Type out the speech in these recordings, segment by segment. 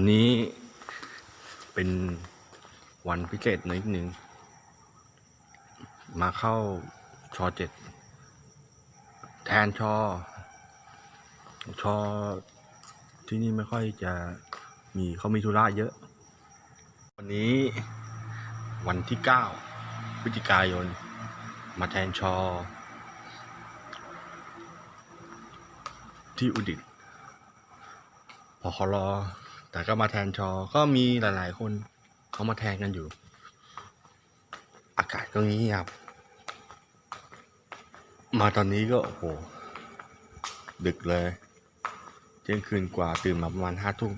วันนี้เป็นวันพิเศษนิดนึงมาเข้าชอเจ็ดแทนชอ ชอที่นี่ไม่ค่อยจะมีเขามีธุระเยอะ วันนี้วันที่เก้าพฤศจิกายน มาแทนชอ ที่อุดิตพอครอ แต่ก็มาแทนชอ ก็มีหลายๆ คนเขามาแทนกันอยู่ อากาศก็เงียบ มาตอนนี้ก็โอ้โห ดึกเลยเที่ยงคืนกว่าตื่นมาประมาณห้าทุ่ม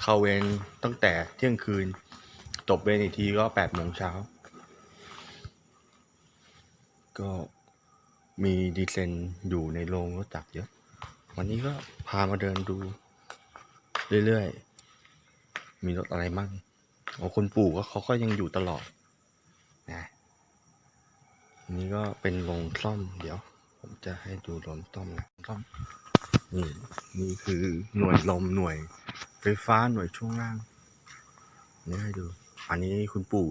เข้าเวรตั้งแต่เที่ยงคืนตบเวรอีกทีก็แปดโมงเช้า ก็มีดีเซนอยู่ในโรงรถจักรเยอะ วันนี้ก็พามาเดินดูเรื่อยๆ มีรถอะไรบ้างโอ้คุณปู่ก็เขาก็ยังอยู่ตลอดนะอันนี้ก็เป็นโรงซ่อม เดี๋ยว ผมจะให้ดูโรงซ่อมนะซ่อมนี่นี่คือหน่วยลมหน่วย ไฟฟ้าหน่วยช่วงล่างนี่ให้ดู อันนี้คุณปู่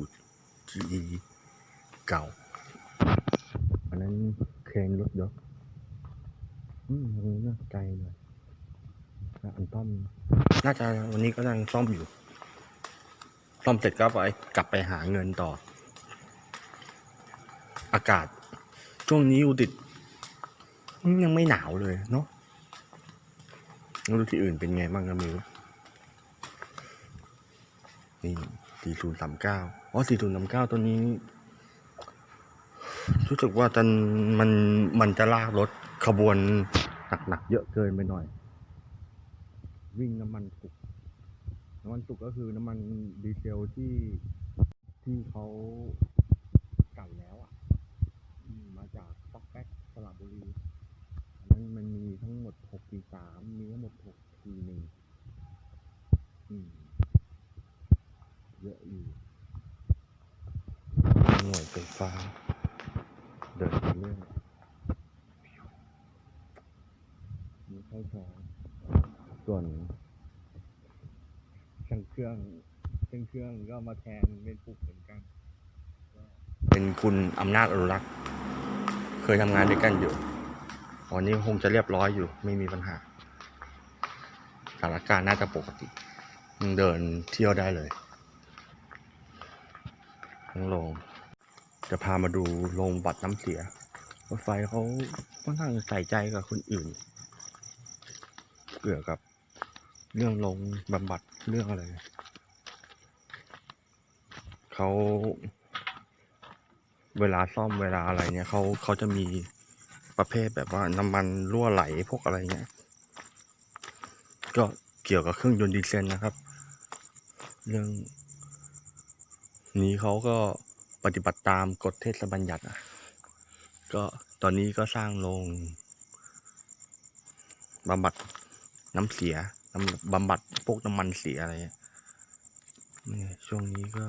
GE เก่า อันนั้นเครนรถยกอืมตรงนี้ก็ไกลหน่อยแล้ว อันต้อมน่าจะวันนี้ก็ยังซ่อมอยู่ ซ่อมเสร็จก็ไปกลับไปหาเงินต่อ อากาศ ช่วงนี้อุดิตยังไม่หนาวเลยเนาะไม่รู้ที่อื่นเป็นไงบ้างก็ไม่รู้นี่สี่ศูนย์สามเก้าอ๋อสี่ศูนย์สามเก้าตัวนี้ รู้สึกว่าจะมันมันจะลากรถขบวนหนักๆเยอะเกินไปหน่อย วิ่งน้ำมันสุก น้ำมันสุกก็คือน้ำมันดีเซลที่ที่เขากลั่นแล้วอะอืมมาจากป๊อกแป๊กสระบุรีอันนั้นมันมีทั้งหมดหกสี่สามมีทั้งหมดหกสี่หนึ่งอืมเยอะอยู่หน่วยไฟฟ้า เดินไปเรื่อยมีเข้าชอ ส่วนช่างเครื่องช่างเครื่องก็มาแทนเป็นปุกเหมือนกัน เป็นคุณอำนาจอนุรักษ์เคยทำงานด้วยกันอยู่วันนี้คงจะเรียบร้อยอยู่ไม่มีปัญหาสถานการณ์น่าจะปกติยังเดินเที่ยวได้เลยทั้งโรงจะพามาดูโรงบัตรน้ำเสียรถไฟเขาค่อนข้างใส่ใจกับคนอื่นเกี่ยวกับ เรื่องลงบำบัดเรื่องอะไรเขาเวลาซ่อมเวลาอะไรเนี่ยเขาเขาจะมีประเภทแบบว่าน้ำมันรั่วไหลพวกอะไรเงี้ยก็เกี่ยวกับเครื่องยนต์ดีเซลนะครับ เรื่อง นี้เขาก็ปฏิบัติตามกฎเทศบัญญัติอะก็ตอนนี้ก็สร้างโรงบำบัดน้ำเสีย บำบัดพวกน้ำมันเสียอะไรเงี้ยช่วงนี้ก็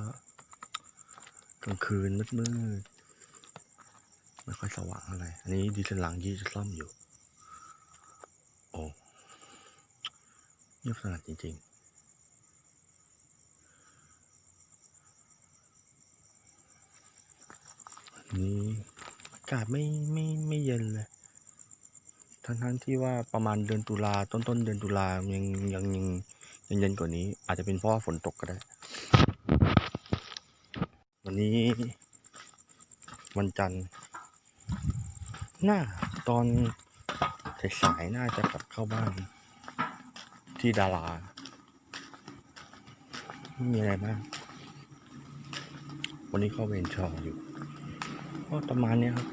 กลางคืนมืดๆไม่ค่อยสว่างอะไร อันนี้ดีเซลหลังยี่จะซ่อมอยู่ โอ้เงียบสงัดจริง ๆนี้อากาศไม่ไม่ไม่เย็นเลย ทั้งทั้งที่ว่าประมาณเดือนตุลาต้นต้นเดือนตุลายังยังยังยังเย็นกว่านี้ อาจจะเป็นเพราะฝนตกก็ได้ วันนี้ วันจันทร์น่าตอนสายๆน่าจะกลับเข้าบ้าน ที่ดาราไม่มีอะไรมาก วันนี้เข้าเวรชออยู่ ก็ประมาณเนี้ยครับ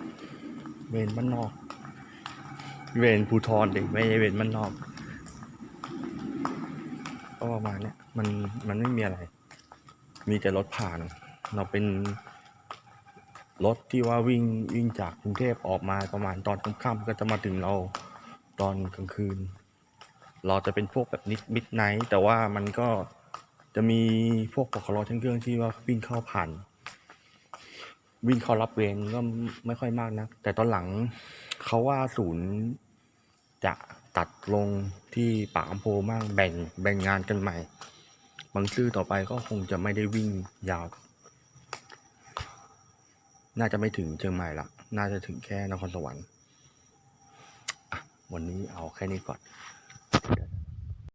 เวรบ้านนอก เวรภูทรด็กไม่ใช่เวรบ้านนอกก็ประมาณเนี้ยมันมันไม่มีอะไร มีแต่รถผ่าน เราเป็นรถที่ว่าวิ่งวิ่งจากกรุงเทพออกมาประมาณตอนค่ำๆก็จะมาถึงเราตอนกลางคืน เราจะเป็นพวกแบบนิดมิดไนท์แต่ว่ามันก็จะมีพวกปกครองเครื่องที่ว่าวิ่งเข้าผ่าน วิ่งเข้ารับเวรก็ไม่ค่อยมากนะแต่ตอนหลังเขาว่าศูนย์ จะตัดลงที่ปากอำโพมั่งแบ่งแบ่งงานกันใหม่ บางซื่อต่อไปก็คงจะไม่ได้วิ่งยาว น่าจะไม่ถึงเชียงใหม่ละน่าจะถึงแค่นครสวรรค์วันนี้เอาแค่นี้ก่อน